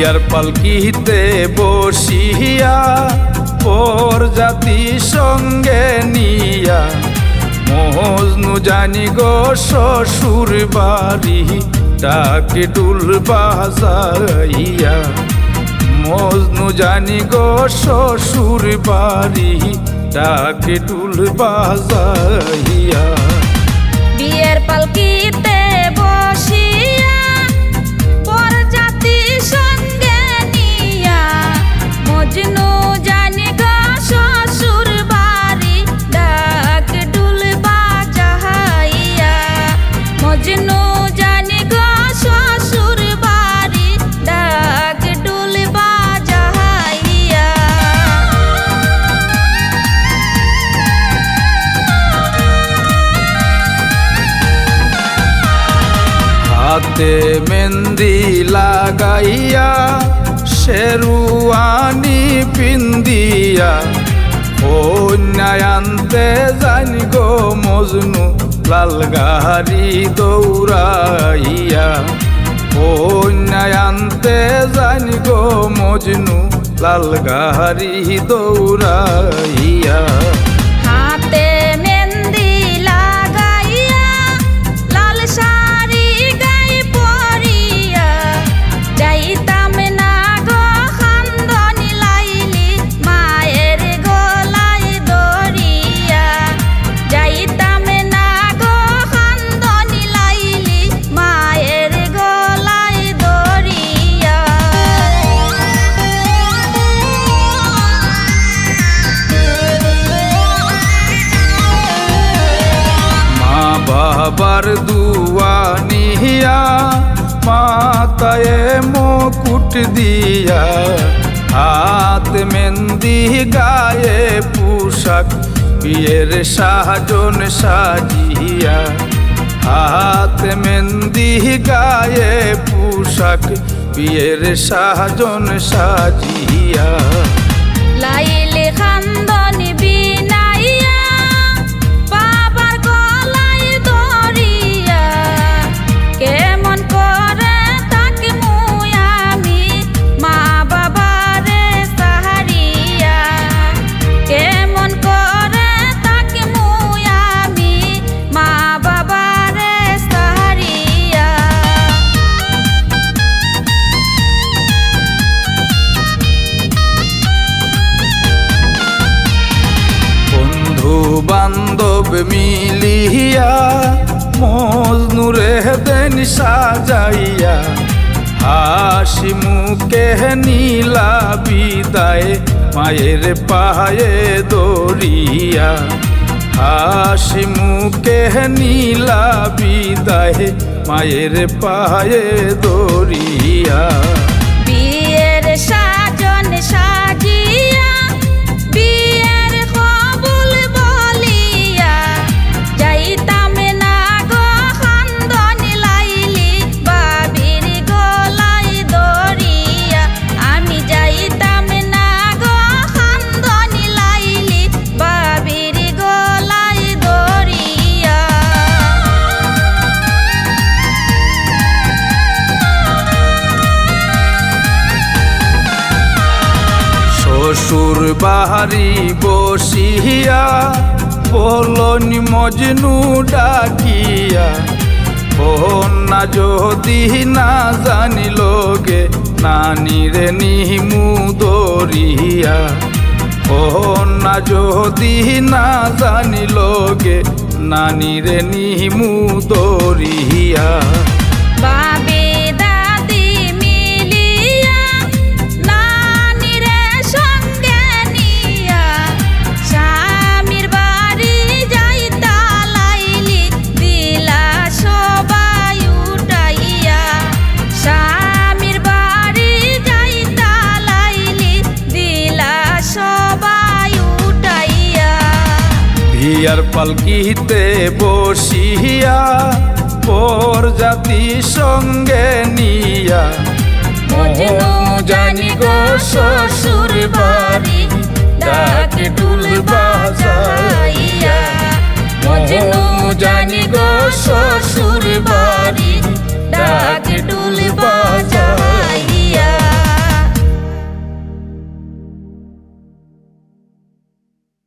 বিয়ার পালকিতে বসিয়া পর জাতি সঙ্গে নিয়া মজনু জানি গো শ্বশুর বাড়ি, ডাকে ডুল বাজাইয়া মজনু জানি গো শ্বশুর বাড়ি, ডাকে ডুল বাজাইয়া। হাতে মেহেন্দি লাগাইয়া শেরুয়ানি পিন্দিয়া কন্যায়ান্তে জানি গো মজনু, লাল গাড়ি দৌড়াইয়া কন্যায়ান্তে জানি গো মজনু, লাল গাড়ি দৌড়াইয়া। বাবার দুয়া নিয়া মাতায় মুকুট দিয়া। হাত মেহেন্দি গায়ে পোশাক, বিয়ের সাজন সাজিয়া। হাত মেহেন্দি গায়ে পোশাক, বিয়ের সাজন সাজিয়া। লাইলে খান্দনি বিনাইয়া বান্ধব মিলিয়া, মজনুরে দেন সাজাইয়া, হাসি মুখে নীলা বিদায়, মায়ের পায়ে দরিয়া হাসি মুখে নীলা বিদায়, মায়ের পায়ে দরিয়া শ্বশুর বাহারি বসিয়া বলনি মজনু ডাকিয়া না যদি না জানিলোগে নানিরে নিমু দরিয়া না যদি না জানিলোগে নানিরে নিমু দরিয়া বিয়ার পালকিতে বসিয়া পর জাতি সঙ্গে নিয়া জানি গো শ্বশুর